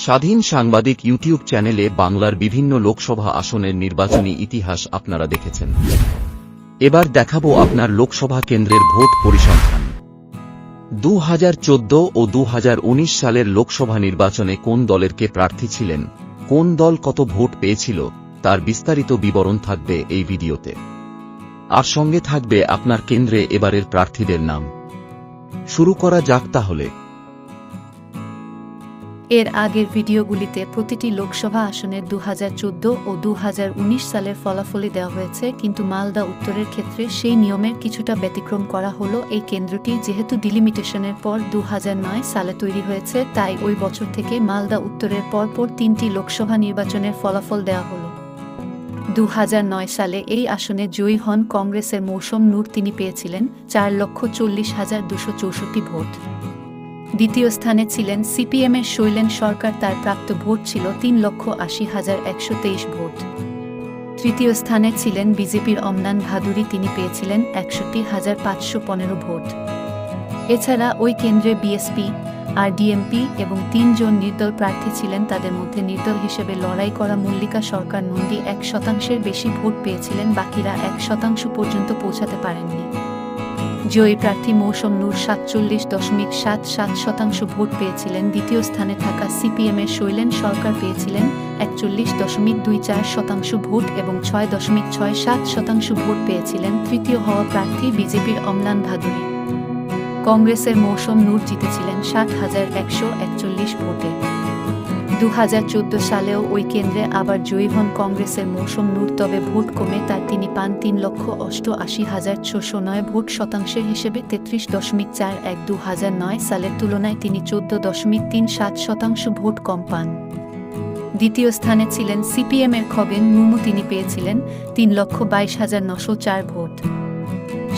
স্বাধীন সাংবাদিক ইউটিউব চ্যানেলে বাংলার বিভিন্ন লোকসভা আসনের নির্বাচনী ইতিহাস আপনারা দেখেছেন। এবার দেখাবো আপনার লোকসভা কেন্দ্রের ভোট পরিসংখ্যান। দু হাজার চোদ্দ ও দু হাজার উনিশ সালের লোকসভা নির্বাচনে কোন দলের কে প্রার্থী ছিলেন, কোন দল কত ভোট পেয়েছিল, তার বিস্তারিত বিবরণ থাকবে এই ভিডিওতে। আর সঙ্গে থাকবে আপনার কেন্দ্রে এবারের প্রার্থীদের নাম। শুরু করা যাক তাহলে। এর আগের ভিডিওগুলিতে প্রতিটি লোকসভা আসনের দু হাজার চোদ্দ ও দু হাজার উনিশ সালের ফলাফলই দেওয়া হয়েছে, কিন্তু মালদা উত্তরের ক্ষেত্রে সেই নিয়মের কিছুটা ব্যতিক্রম করা হলো এই কেন্দ্রটি, যেহেতু ডিলিমিটেশনের পর দু হাজার নয় সালে তৈরি হয়েছে, তাই ওই বছর থেকে মালদা উত্তরের পরপর তিনটি লোকসভা নির্বাচনের ফলাফল দেওয়া হলো। দু হাজার নয় সালে এই আসনে জয়ী হন কংগ্রেসের মৌসুম নূর তিনি পেয়েছিলেন, চার লক্ষ চল্লিশ হাজার দুশো চৌষট্টি ভোট। দ্বিতীয় স্থানে ছিলেন সিপিএমের শৈলেন সরকার, তার প্রাপ্ত ভোট ছিল তিন লক্ষ আশি হাজার একশো তেইশ ভোট। তৃতীয় স্থানে ছিলেন বিজেপির অমনান ভাদুরী, তিনি পেয়েছিলেন একষট্টি হাজার পাঁচশো পনেরো ভোট। এছাড়া ওই কেন্দ্রে বিএসপি আর ডিএমপি এবং তিনজন নির্দল প্রার্থী ছিলেন। তাদের মধ্যে নির্দল হিসেবে লড়াই করা মল্লিকা সরকার, নন্দী এক শতাংশের বেশি ভোট পেয়েছিলেন, বাকিরা এক শতাংশ পর্যন্ত পৌঁছাতে পারেননি। জয়ী প্রার্থী মৌসুম নূর সাতচল্লিশ দশমিক সাত সাত শতাংশ ভোট পেয়েছিলেন। দ্বিতীয় স্থানে থাকা সিপিএমের শৈলেন সরকার পেয়েছিলেন একচল্লিশ দশমিক দুই চার শতাংশ ভোট এবং ছয় দশমিক ছয় সাত শতাংশ ভোট পেয়েছিলেন তৃতীয় হওয়া প্রার্থী বিজেপির অমলান ভাদুরী। কংগ্রেসের মৌসুম নূর জিতেছিলেন ষাট হাজার একশো একচল্লিশ ভোটে। দু হাজার চোদ্দ সালেও ওই কেন্দ্রে আবার জয়ী হন কংগ্রেসের মৌসুম নূর, তবে ভোট কমে তার তিনি পান তিন লক্ষ অষ্টআশি হাজার ছশো নয় ভোট শতাংশের হিসেবে তেত্রিশ দশমিক চার এক দু হাজার নয় সালের তুলনায় তিনি চোদ্দ দশমিক তিন সাত শতাংশ ভোট কম পান। দ্বিতীয় স্থানে ছিলেন সিপিএমের খগেন মুর্মু তিনি পেয়েছিলেন তিন লক্ষ বাইশ হাজার নশো চার ভোট।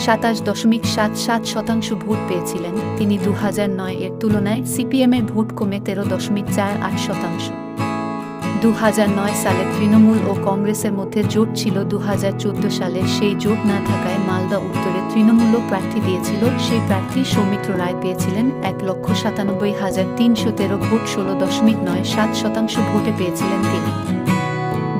সাতাশ দশমিক সাত সাত শতাংশ ভোট পেয়েছিলেন। তিনি দু নয় এর তুলনায় সিপিএমের ভোট কমে তেরো দশমিক চার আট শতাংশ। দু নয় সালে তৃণমূল ও কংগ্রেসের মধ্যে জোট ছিল। দু হাজার চোদ্দ সালে সেই জোট না থাকায় মালদা উত্তরে তৃণমূলও প্রার্থী দিয়েছিল। সেই প্রার্থী সৌমিত্র রায় পেয়েছিলেন এক লক্ষ সাতানব্বই হাজার তিনশো তেরো ভোট, ষোলো দশমিক নয় সাত শতাংশ ভোটে পেয়েছিলেন তিনি।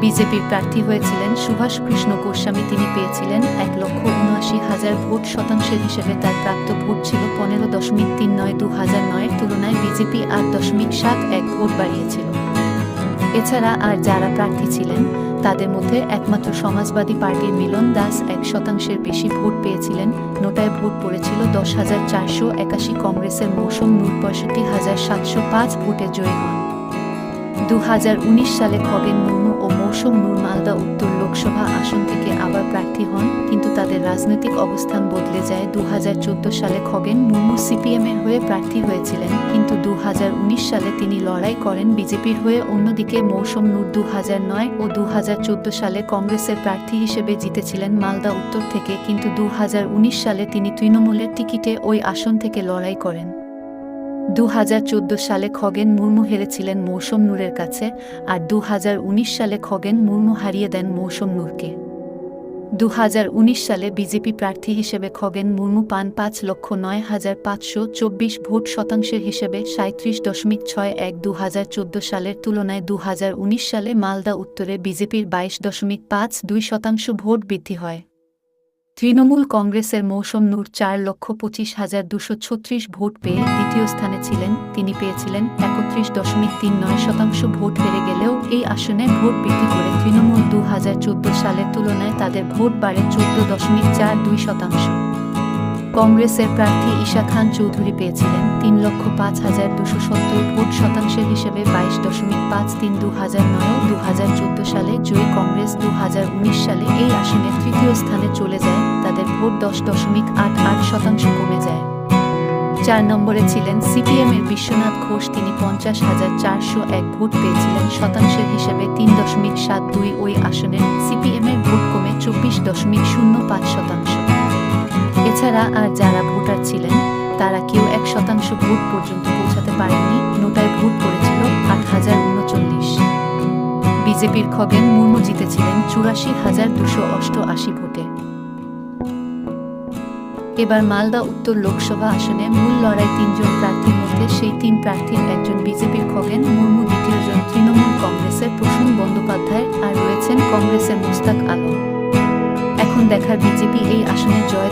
বিজেপির প্রার্থী হয়েছিলেন সুভাষ কৃষ্ণ গোস্বামী। তিনি পেয়েছিলেন এক লক্ষ উনআশি হাজার ভোট শতাংশের হিসেবে। তার প্রাপ্ত ভোট ছিল পনেরো দশমিক তিন নয় দু হাজার নয়ের তুলনায় বিজেপি আট দশমিক সাত এক ভোট বাড়িয়েছিল। এছাড়া আর যারা প্রার্থী ছিলেন, তাদের মধ্যে একমাত্র সমাজবাদী পার্টির মিলন দাস এক শতাংশের বেশি ভোট পেয়েছিলেন। নোটায় ভোট পড়েছিল দশ হাজার চারশো একাশি, কংগ্রেসের মৌসুম নূর পঁয়ষট্টি হাজার সাতশো পাঁচ ভোটে জয়ী হন। দু সালে খগেন মুর্মু লোকসভা আসন থেকে আবার প্রার্থী হন, কিন্তু তাদের রাজনৈতিক অবস্থান বদলে যায়। দু হাজার চোদ্দ সালে খগেন মুর্মু সিপিএমের হয়ে প্রার্থী হয়েছিলেন, কিন্তু দু হাজার উনিশ সালে তিনি লড়াই করেন বিজেপির হয়ে। অন্যদিকে মৌসুম নূর দু হাজার নয় ও দু হাজার চোদ্দ সালে কংগ্রেসের প্রার্থী হিসেবে জিতেছিলেন মালদা উত্তর থেকে, কিন্তু দু হাজার উনিশ সালে তিনি তৃণমূলের টিকিটে ওই আসন থেকে লড়াই করেন। দু হাজার চোদ্দ সালে খগেন মুর্মু হেরেছিলেন মৌসুম নূরের কাছে, আর দু হাজার উনিশ সালে খগেন মুর্মু হারিয়ে দেন মৌসুম নূরকে। দুহাজার উনিশ সালে বিজেপি প্রার্থী হিসেবে খগেন মুর্মু পান পাঁচ লক্ষ নয় হাজার পাঁচশো চব্বিশ ভোট শতাংশের হিসেবে সাঁত্রিশ দশমিক ছয় এক দু সালের তুলনায় দু হাজার উনিশ সালে মালদা উত্তরে বিজেপির বাইশ দশমিক পাঁচ দুই শতাংশ ভোট বৃদ্ধি হয়। তৃণমূল কংগ্রেসের মৌসুম নূর চার লক্ষ পঁচিশ হাজার দুশো ছত্রিশ ভোট পেয়ে দ্বিতীয় স্থানে ছিলেন। তিনি পেয়েছিলেন একত্রিশ দশমিক তিন নয় শতাংশ ভোট হেরে গেলেও এই আসনে ভোট বৃদ্ধি করে তৃণমূল দু হাজার চোদ্দ সালের তুলনায় তাদের ভোট বাড়ে চোদ্দ দশমিক চার দুই শতাংশ। কংগ্রেসের প্রার্থী ঈশা খান চৌধুরী পেয়েছিলেন তিন লক্ষ পাঁচ হাজার দুশো সত্তর ভোট শতাংশের হিসেবে বাইশ দশমিক পাঁচ তিন দু হাজার নয় দু হাজার চোদ্দ সালে জয়ী কংগ্রেস দু হাজার উনিশ সালে এই আসনে তৃতীয় স্থানে চলে যায়। তাদের ভোট দশ দশমিক আট আট শতাংশ কমে যায়। চার নম্বরে ছিলেন সিপিএমের বিশ্বনাথ ঘোষ। তিনি পঞ্চাশ হাজার চারশো এক ভোট পেয়েছিলেন। শতাংশের হিসেবে তিন দশমিক সাত দুই ওই আসনে সিপিএমের ভোট কমে চব্বিশ দশমিক শূন্য পাঁচ শতাংশ। এছাড়া আর যারা ভোটার ছিলেন, তারা কেউ এক শতাংশ ভোট পর্যন্ত পৌঁছাতে পারেননি। নোটায় ভোট পড়েছিল আট হাজার উনচল্লিশ। বিজেপির খগেন মুর্মু জিতেছিলেন চুরাশি হাজার দুশো অষ্টআশি ভোটে। এবার মালদা উত্তর লোকসভা আসনে মূল লড়াই তিনজন প্রার্থীর মধ্যে সেই তিন প্রার্থীর একজন বিজেপির খগেন, মুর্মু দ্বিতীয়জন তৃণমূল কংগ্রেসের প্রসূন বন্দ্যোপাধ্যায় আর রয়েছেন কংগ্রেসের মুস্তাক আলম। এখন দেখার বিজেপি এই আসনে জয়